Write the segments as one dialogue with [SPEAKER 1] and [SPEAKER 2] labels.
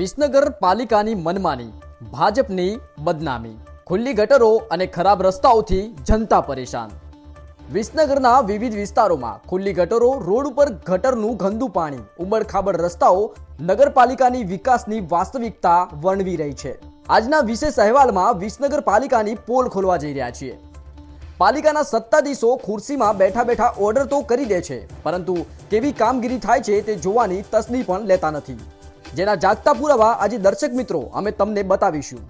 [SPEAKER 1] વિસનગર પાલિકાની મનમાની, ભાજપની બદનામી, ખુલ્લી ગટરો અને ખરાબ રસ્તાઓથી જનતા પરેશાન. વિસનગરના વિવિધ વિસ્તારોમાં ખુલ્લી ગટરો, રોડ ઉપર ગટરનું ગંદુ પાણી ઉબડખાબડ રસ્તાઓ નગરપાલિકાની વિકાસની વાસ્તવિકતા વર્ણવી રહી છે. આજના વિશેષ અહેવાલમાં વિસનગર પાલિકાની પોલ ખોલવા જઈ રહ્યા છીએ. પાલિકાના સત્તાધીશો ખુરશીમાં બેઠા બેઠા ઓર્ડર તો કરી દે છે, પરંતુ કેવી કામગીરી થાય છે તે જોવાની તસદી પણ લેતા નથી. જેના જાગતા પુરાવા આજે દર્શક મિત્રો અમે તમને બતાવીશું.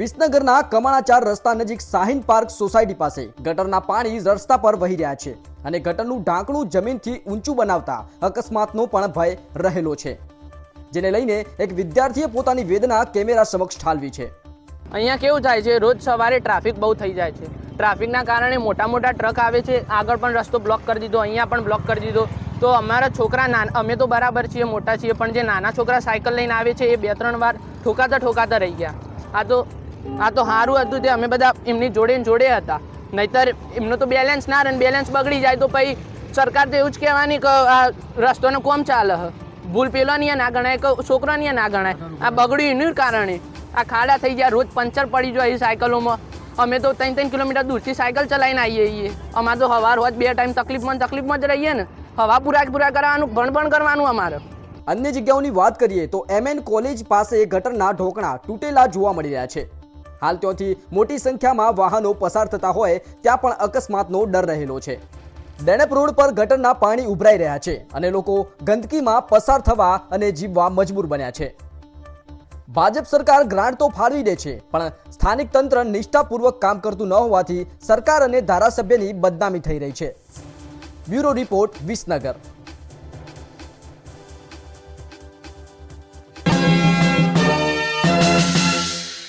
[SPEAKER 1] વિસનગરના કમાણાચાર રસ્તા નજીક સાહિન પાર્ક સોસાયટી પાસે ગટરના પાણી રસ્તા પર વહી રહ્યા છે અને ગટરનું ઢાંકણું જમીનથી ઊંચું બનાવતા અકસ્માતનો પણ ભય રહેલો છે, જેને લઈને એક વિદ્યાર્થીએ પોતાની વેદના કેમેરા સમક્ષ ઠાલવી છે.
[SPEAKER 2] અહીંયા કેવું થાય છે, રોજ સવારે ટ્રાફિક બહુ થઈ જાય છે. ટ્રાફિકના કારણે મોટા મોટા ટ્રક આવે છે, આગળ પણ રસ્તો બ્લોક કરી દીધો, અહીંયા પણ બ્લોક કરી દીધો. તો અમારા છોકરા નાના અમે તો બરાબર છીએ, મોટા છીએ, પણ જે નાના છોકરા સાયકલ લઈને આવે છે, એ બે ત્રણ વાર ઠોકાતા ઠોકાતા રહી ગયા. આ તો આ તો સારું હતું તે, અમે બધા એમની જોડે જોડે હતા. નહીતર એમનું તો બેલેન્સ ના રહે બેલેન્સ બગડી જાય, તો પછી સરકાર તો એવું જ કહેવાની કે આ રસ્તોનો કોમ ચાલે હ. ભૂલ પેલોની ના ગણાય કે છોકરાની ના ગણાય. આ બગડ્યું એનું કારણે. આ ખાડા થઈ ગયા, રોજ પંચર પડી જાય સાયકલોમાં. અમે તો ત્રણ ત્રણ કિલોમીટર દૂરથી સાયકલ ચલાવીને આવીએ છીએ. અમારે તો સવાર હોત બે ટાઈમ તકલીફમાં તકલીફમાં જ રહીએ ને. હવા પૂરા પૂરા કરવાનું ભણ ભણ કરવાનું અમારે.
[SPEAKER 1] અન્ય જગ્યાઓની વાત કરીએ તો એમએન કોલેજ પાસે ગટરના ઢોકણા તૂટેલા જોવા મળી રહ્યા છે. હાલ ત્યાંથી મોટી સંખ્યામાં વાહનો પસાર થતા હોય ત્યાં પણ અકસ્માતનો ડર રહેલો છે. દેણપ રોડ પર ગટરના પાણી ઉભરાઈ રહ્યા છે અને લોકો ગંદકીમાં પસાર થવા અને જીવવા મજબૂર બન્યા છે. ભાજપ સરકાર ગ્રાન્ટ તો ફાળવી દે છે, પણ સ્થાનિક તંત્ર નિષ્ઠાપૂર્વક કામ કરતું ન હોવાથી સરકાર અને ધારાસભ્યની બદનામી થઈ રહી છે. Bureau report Visnagar